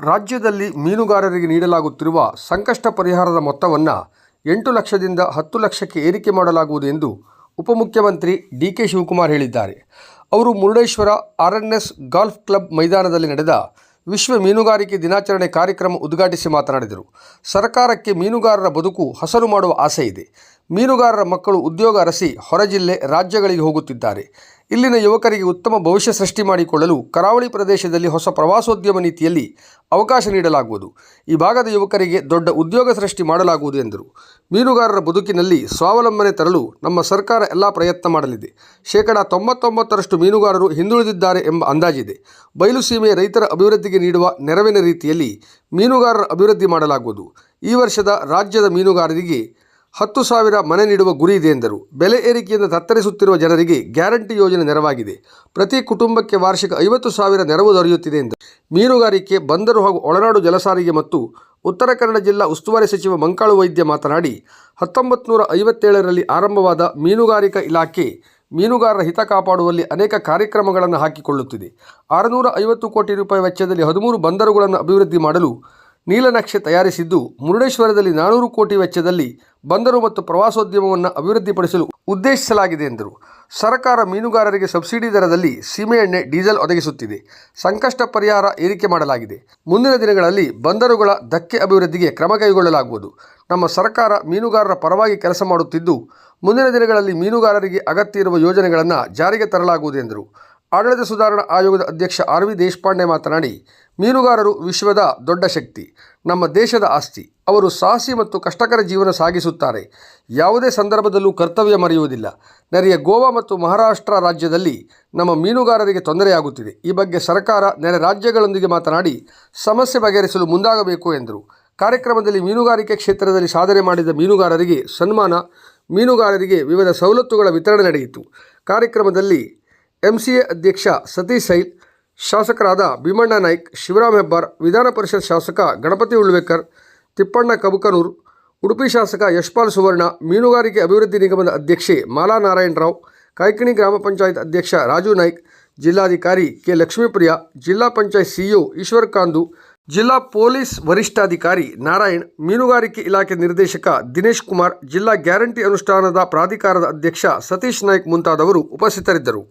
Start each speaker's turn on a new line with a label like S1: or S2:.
S1: ರಾಜ್ಯದಲ್ಲಿ ಮೀನುಗಾರರಿಗೆ ನೀಡಲಾಗುತ್ತಿರುವ ಸಂಕಷ್ಟ ಪರಿಹಾರದ ಮೊತ್ತವನ್ನು ಎಂಟು ಲಕ್ಷದಿಂದ ಹತ್ತು ಲಕ್ಷಕ್ಕೆ ಏರಿಕೆ ಮಾಡಲಾಗುವುದು ಎಂದು ಉಪಮುಖ್ಯಮಂತ್ರಿ ಡಿ ಕೆ ಶಿವಕುಮಾರ್ ಹೇಳಿದ್ದಾರೆ. ಅವರು Murudeshwar R N S golf club ಮೈದಾನದಲ್ಲಿ ನಡೆದ ವಿಶ್ವ ಮೀನುಗಾರಿಕೆ ದಿನಾಚರಣೆ ಕಾರ್ಯಕ್ರಮ ಉದ್ಘಾಟಿಸಿ ಮಾತನಾಡಿದರು. ಸರ್ಕಾರಕ್ಕೆ ಮೀನುಗಾರರ ಬದುಕು ಹಸನು ಮಾಡುವ ಆಸೆ ಇದೆ. ಮೀನುಗಾರರ ಮಕ್ಕಳು ಉದ್ಯೋಗ ಅರಸಿ ಹೊರ ಜಿಲ್ಲೆ ರಾಜ್ಯಗಳಿಗೆ ಹೋಗುತ್ತಿದ್ದಾರೆ. ಇಲ್ಲಿನ ಯುವಕರಿಗೆ ಉತ್ತಮ ಭವಿಷ್ಯ ಸೃಷ್ಟಿ ಮಾಡಿಕೊಳ್ಳಲು ಕರಾವಳಿ ಪ್ರದೇಶದಲ್ಲಿ ಹೊಸ ಪ್ರವಾಸೋದ್ಯಮ ನೀತಿಯಲ್ಲಿ ಅವಕಾಶ ನೀಡಲಾಗುವುದು. ಈ ಭಾಗದ ಯುವಕರಿಗೆ ದೊಡ್ಡ ಉದ್ಯೋಗ ಸೃಷ್ಟಿ ಮಾಡಲಾಗುವುದು ಎಂದರು. ಮೀನುಗಾರರ ಬದುಕಿನಲ್ಲಿ ಸ್ವಾವಲಂಬನೆ ತರಲು ನಮ್ಮ ಸರ್ಕಾರ ಎಲ್ಲ ಪ್ರಯತ್ನ ಮಾಡಲಿದೆ. ಶೇಕಡ ತೊಂಬತ್ತೊಂಬತ್ತರಷ್ಟು ಮೀನುಗಾರರು ಹಿಂದುಳಿದಿದ್ದಾರೆ ಎಂಬ ಅಂದಾಜಿದೆ. ಬಯಲು ಸೀಮೆಯ ರೈತರ ಅಭಿವೃದ್ಧಿಗೆ ನೀಡುವ ನೆರವಿನ ರೀತಿಯಲ್ಲಿ ಮೀನುಗಾರರ ಅಭಿವೃದ್ಧಿ ಮಾಡಲಾಗುವುದು. ಈ ವರ್ಷದ ರಾಜ್ಯದ ಮೀನುಗಾರರಿಗೆ ಹತ್ತು ಸಾವಿರ ಮನೆ ನೀಡುವ ಗುರಿ ಇದೆ ಎಂದರು. ಬೆಲೆ ಏರಿಕೆಯಿಂದ ತತ್ತರಿಸುತ್ತಿರುವ ಜನರಿಗೆ ಗ್ಯಾರಂಟಿ ಯೋಜನೆ ನೆರವಾಗಿದೆ. ಪ್ರತಿ ಕುಟುಂಬಕ್ಕೆ ವಾರ್ಷಿಕ ಐವತ್ತು ಸಾವಿರ ನೆರವು ದೊರೆಯುತ್ತಿದೆ ಎಂದರು. ಮೀನುಗಾರಿಕೆ, ಬಂದರು ಹಾಗೂ ಒಳನಾಡು ಜಲಸಾರಿಗೆ ಮತ್ತು ಉತ್ತರ ಕನ್ನಡ ಜಿಲ್ಲಾ ಉಸ್ತುವಾರಿ ಸಚಿವ ಮಂಕಾಳು ವೈದ್ಯ ಮಾತನಾಡಿ ಹತ್ತೊಂಬತ್ತು ನೂರ ಐವತ್ತೇಳರಲ್ಲಿ ಆರಂಭವಾದ ಮೀನುಗಾರಿಕಾ ಇಲಾಖೆ ಮೀನುಗಾರರ ಹಿತ ಕಾಪಾಡುವಲ್ಲಿ ಅನೇಕ ಕಾರ್ಯಕ್ರಮಗಳನ್ನು ಹಾಕಿಕೊಳ್ಳುತ್ತಿದೆ. ಆರುನೂರ ಐವತ್ತು ಕೋಟಿ ರೂಪಾಯಿ ವೆಚ್ಚದಲ್ಲಿ ಹದಿಮೂರು ಬಂದರುಗಳನ್ನು ಅಭಿವೃದ್ಧಿ ಮಾಡಲು ನೀಲನಕ್ಷೆ ತಯಾರಿಸಿದ್ದು ಮುರುಡೇಶ್ವರದಲ್ಲಿ ನಾನೂರು ಕೋಟಿ ವೆಚ್ಚದಲ್ಲಿ ಬಂದರು ಮತ್ತು ಪ್ರವಾಸೋದ್ಯಮವನ್ನು ಅಭಿವೃದ್ಧಿಪಡಿಸಲು ಉದ್ದೇಶಿಸಲಾಗಿದೆ ಎಂದರು. ಸರ್ಕಾರ ಮೀನುಗಾರರಿಗೆ ಸಬ್ಸಿಡಿ ದರದಲ್ಲಿ ಸೀಮೆಎಣ್ಣೆ ಡೀಸೆಲ್ ಒದಗಿಸುತ್ತಿದೆ. ಸಂಕಷ್ಟ ಪರಿಹಾರ ಏರಿಕೆ ಮಾಡಲಾಗಿದೆ. ಮುಂದಿನ ದಿನಗಳಲ್ಲಿ ಬಂದರುಗಳ ಧಕ್ಕೆ ಅಭಿವೃದ್ಧಿಗೆ ಕ್ರಮ ಕೈಗೊಳ್ಳಲಾಗುವುದು. ನಮ್ಮ ಸರ್ಕಾರ ಮೀನುಗಾರರ ಪರವಾಗಿ ಕೆಲಸ ಮಾಡುತ್ತಿದ್ದು, ಮುಂದಿನ ದಿನಗಳಲ್ಲಿ ಮೀನುಗಾರರಿಗೆ ಅಗತ್ಯ ಇರುವ ಯೋಜನೆಗಳನ್ನು ಜಾರಿಗೆ ತರಲಾಗುವುದು ಎಂದರು. ಆಡಳಿತ ಸುಧಾರಣಾ ಆಯೋಗದ ಅಧ್ಯಕ್ಷ ಆರ್ ವಿ ದೇಶಪಾಂಡೆ ಮಾತನಾಡಿ, ಮೀನುಗಾರರು ವಿಶ್ವದ ದೊಡ್ಡ ಶಕ್ತಿ, ನಮ್ಮ ದೇಶದ ಆಸ್ತಿ. ಅವರು ಸಾಹಸಿ ಮತ್ತು ಕಷ್ಟಕರ ಜೀವನ ಸಾಗಿಸುತ್ತಾರೆ. ಯಾವುದೇ ಸಂದರ್ಭದಲ್ಲೂ ಕರ್ತವ್ಯ ಮರೆಯುವುದಿಲ್ಲ. ನೆರೆಯ ಗೋವಾ ಮತ್ತು ಮಹಾರಾಷ್ಟ್ರ ರಾಜ್ಯದಲ್ಲಿ ನಮ್ಮ ಮೀನುಗಾರರಿಗೆ ತೊಂದರೆಯಾಗುತ್ತಿದೆ. ಈ ಬಗ್ಗೆ ಸರ್ಕಾರ ನೆರೆ ರಾಜ್ಯಗಳೊಂದಿಗೆ ಮಾತನಾಡಿ, ಸಮಸ್ಯೆ ಬಗೆಹರಿಸಲು ಮುಂದಾಗಬೇಕು ಎಂದರು. ಕಾರ್ಯಕ್ರಮದಲ್ಲಿ ಮೀನುಗಾರಿಕೆ ಕ್ಷೇತ್ರದಲ್ಲಿ ಸಾಧನೆ ಮಾಡಿದ ಮೀನುಗಾರರಿಗೆ ಸನ್ಮಾನ, ಮೀನುಗಾರರಿಗೆ ವಿವಿಧ ಸವಲತ್ತುಗಳ ವಿತರಣೆ ನಡೆಯಿತು. ಕಾರ್ಯಕ್ರಮದಲ್ಲಿ ಎಂಸಿಎ ಅಧ್ಯಕ್ಷ ಸತೀಶ್ ಸೈಲ್, ಶಾಸಕರಾದ ಭೀಮಣ್ಣ ನಾಯ್ಕ್, ಶಿವರಾಮ್ ಹೆಬ್ಬಾರ್, ವಿಧಾನ ಪರಿಷತ್ ಶಾಸಕ ಗಣಪತಿ ಉಳ್ವೇಕರ್, ತಿಪ್ಪಣ್ಣ ಕಬುಕನೂರ್, ಉಡುಪಿ ಶಾಸಕ ಯಶ್ಪಾಲ್ ಸುವರ್ಣ, ಮೀನುಗಾರಿಕೆ ಅಭಿವೃದ್ಧಿ ನಿಗಮದ ಅಧ್ಯಕ್ಷೆ ಮಾಲಾ ನಾರಾಯಣರಾವ್ ಕಾಯ್ಕಿಣಿ ಗ್ರಾಮ ಪಂಚಾಯತ್ ಅಧ್ಯಕ್ಷ ರಾಜು ನಾಯ್ಕ್, ಜಿಲ್ಲಾಧಿಕಾರಿ ಕೆ ಲಕ್ಷ್ಮೀಪ್ರಿಯ, ಜಿಲ್ಲಾ ಪಂಚಾಯತ್ ಸಿಇಒ ಈಶ್ವರ್ ಕಾಂದು, ಜಿಲ್ಲಾ ಪೊಲೀಸ್ ವರಿಷ್ಠಾಧಿಕಾರಿ ನಾರಾಯಣ್, ಮೀನುಗಾರಿಕೆ ಇಲಾಖೆ ನಿರ್ದೇಶಕ ದಿನೇಶ್ ಕುಮಾರ್, ಜಿಲ್ಲಾ ಗ್ಯಾರಂಟಿ ಅನುಷ್ಠಾನದ ಪ್ರಾಧಿಕಾರದ ಅಧ್ಯಕ್ಷ ಸತೀಶ್ ನಾಯ್ಕ್ ಮುಂತಾದವರು ಉಪಸ್ಥಿತರಿದ್ದರು.